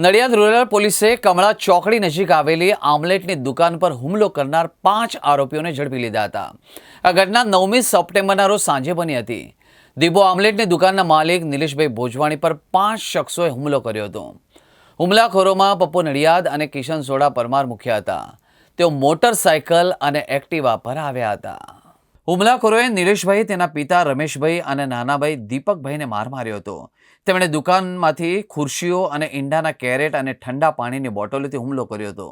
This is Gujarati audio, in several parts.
નડિયાદ રૂરલ પોલીસે કમળા ચોકડી નજીક આવેલી આમલેટની દુકાન પર હુમલો કરનાર પાંચ આરોપીઓને ઝડપી લીધા હતા. આ ઘટના નવમી સપ્ટેમ્બરના રોજ સાંજે બની હતી. દીપો આમલેટની દુકાનના માલિક નિલેશભાઈ ભોજવાણી પર પાંચ શખ્સોએ હુમલો કર્યો હતો. હુમલાખોરોમાં પપ્પુ નડિયાદ અને કિશન સોડા પરમાર મુખ્ય હતા. તેઓ મોટરસાયકલ અને એક્ટિવા પર આવ્યા હતા. હુમલાખોરોએ નિલેશભાઈ, તેના પિતા રમેશભાઈ અને નાનાભાઈ દીપકભાઈને માર માર્યો હતો. તેમણે દુકાનમાંથી ખુરશીઓ અને ઈંડાના કેરેટ અને ઠંડા પાણીની બોટલોથી હુમલો કર્યો હતો.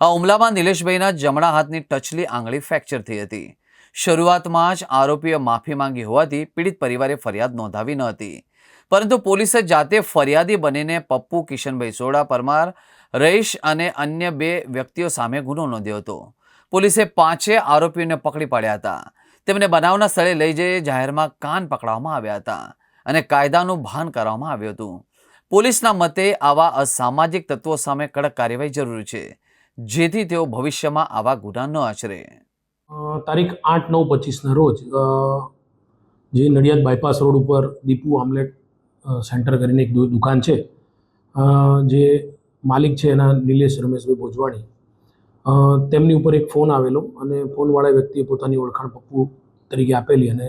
આ હુમલામાં નિલેશભાઈના જમણા હાથની ટચલી આંગળી ફ્રેક્ચર થઈ હતી. શરૂઆતમાં જ આરોપીએ માફી માંગી હોવાથી પીડિત પરિવારે ફરિયાદ નોંધાવી ન હતી. પરંતુ પોલીસે જાતે ફરિયાદી બનીને પપ્પુ કિશનભાઈ સોડા, પરમાર, રહીશ અને અન્ય બે વ્યક્તિઓ સામે ગુનો નોંધ્યો હતો. પોલીસે પાંચે આરોપીઓને પકડી પાડ્યા હતા. તેમને બનાવના સ્થળે લઈ જઈ જાહેરમાં કાન પકડવામાં આવ્યા હતા અને કાયદાનું ભાન કરવામાં આવ્યું હતું. પોલીસના મતે આવા અસામાજિક તત્વો સામે કડક કાર્યવાહી જરૂરી છે, જેથી તેઓ ભવિષ્યમાં આવા ગુના ન આચરે. તારીખ આઠ નવ પચીસના રોજ જે નડિયાદ બાયપાસ રોડ ઉપર દીપુ આમલેટ સેન્ટર કરીને એક દુકાન છે જે માલિક છે એના નિલેશ રમેશભાઈ ભોજવાણી તેમની ઉપર એક ફોન આવેલો અને ફોનવાળા વ્યક્તિએ પોતાની ઓળખાણ પપ્પુ તરીકે આપેલી અને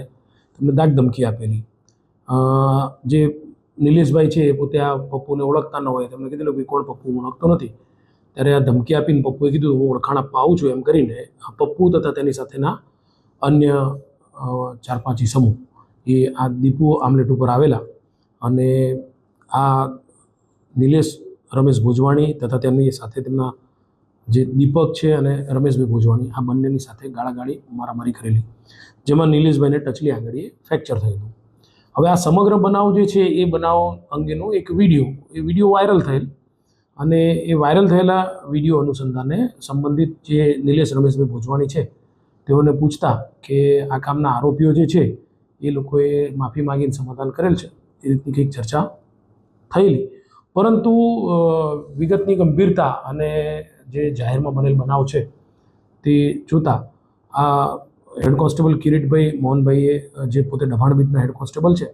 તેમને દાગ ધમકી આપેલી. જે નિલેશભાઈ છે એ પોતે આ પપ્પુને ઓળખતા ન હોય તેમણે કીધેલું કે કોણ પપ્પુ ઓળખતો નથી. ત્યારે આ ધમકી આપીને પપ્પુએ કીધું, હું ઓળખાણ આપવા આવું છું, એમ કરીને આ પપ્પુ તથા તેની સાથેના અન્ય ચાર પાંચ સમૂહ એ આ દીપુ આમલેટ ઉપર આવેલા અને આ નિલેશ, રમેશ ભુજવાણી તથા તેમની સાથે તેમના જે દીપક છે અને રમેશભાઈ ભોજવાની આ બંનેની સાથે ગાળાગાળી મારામારી કરેલી, જેમાં નિલેશભાઈને ટચલી આંગળીએ ફ્રેક્ચર થયેલું. હવે આ સમગ્ર બનાવ જે છે, એ બનાવ અંગેનો એક વીડિયો, એ વીડિયો વાયરલ થયેલ અને એ વાયરલ થયેલા વીડિયો અનુસંધાને સંબંધિત જે નિલેશ રમેશભાઈ ભોજવાણી છે, તેઓને પૂછતા કે આ કામના આરોપીઓ જે છે, એ લોકોએ માફી માંગીને સમાધાન કરેલ છે? એ રીતની કંઈક ચર્ચા થયેલી. પરંતુ વિગતની ગંભીરતા અને જે જાહેરમાં બનેલ બનાવ છે, તે જોતાં આ હેડ કોન્સ્ટેબલ કિરીટભાઈ મોહનભાઈએ જે પોતે દભાણ બીટના હેડ કોન્સ્ટેબલ છે,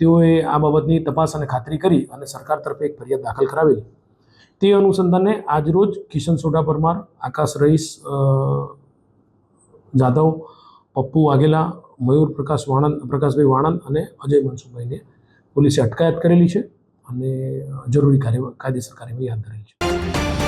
તેઓએ આ બાબતની તપાસ અને ખાતરી કરી અને સરકાર તરફે એક ફરિયાદ દાખલ કરાવેલી. તે અનુસંધાને આજરોજ કિશન સોઢા પરમાર, આકાશ રઈસ જાધવ, પપ્પુ વાઘેલા, મયુર પ્રકાશ વાણંદ, પ્રકાશભાઈ વાણંદ અને અજય મનસુખભાઈને પોલીસે અટકાયત કરેલી છે અને જરૂરી કાર્ય કાયદેસર કાર્યવાહી હાથ ધરેલી છે.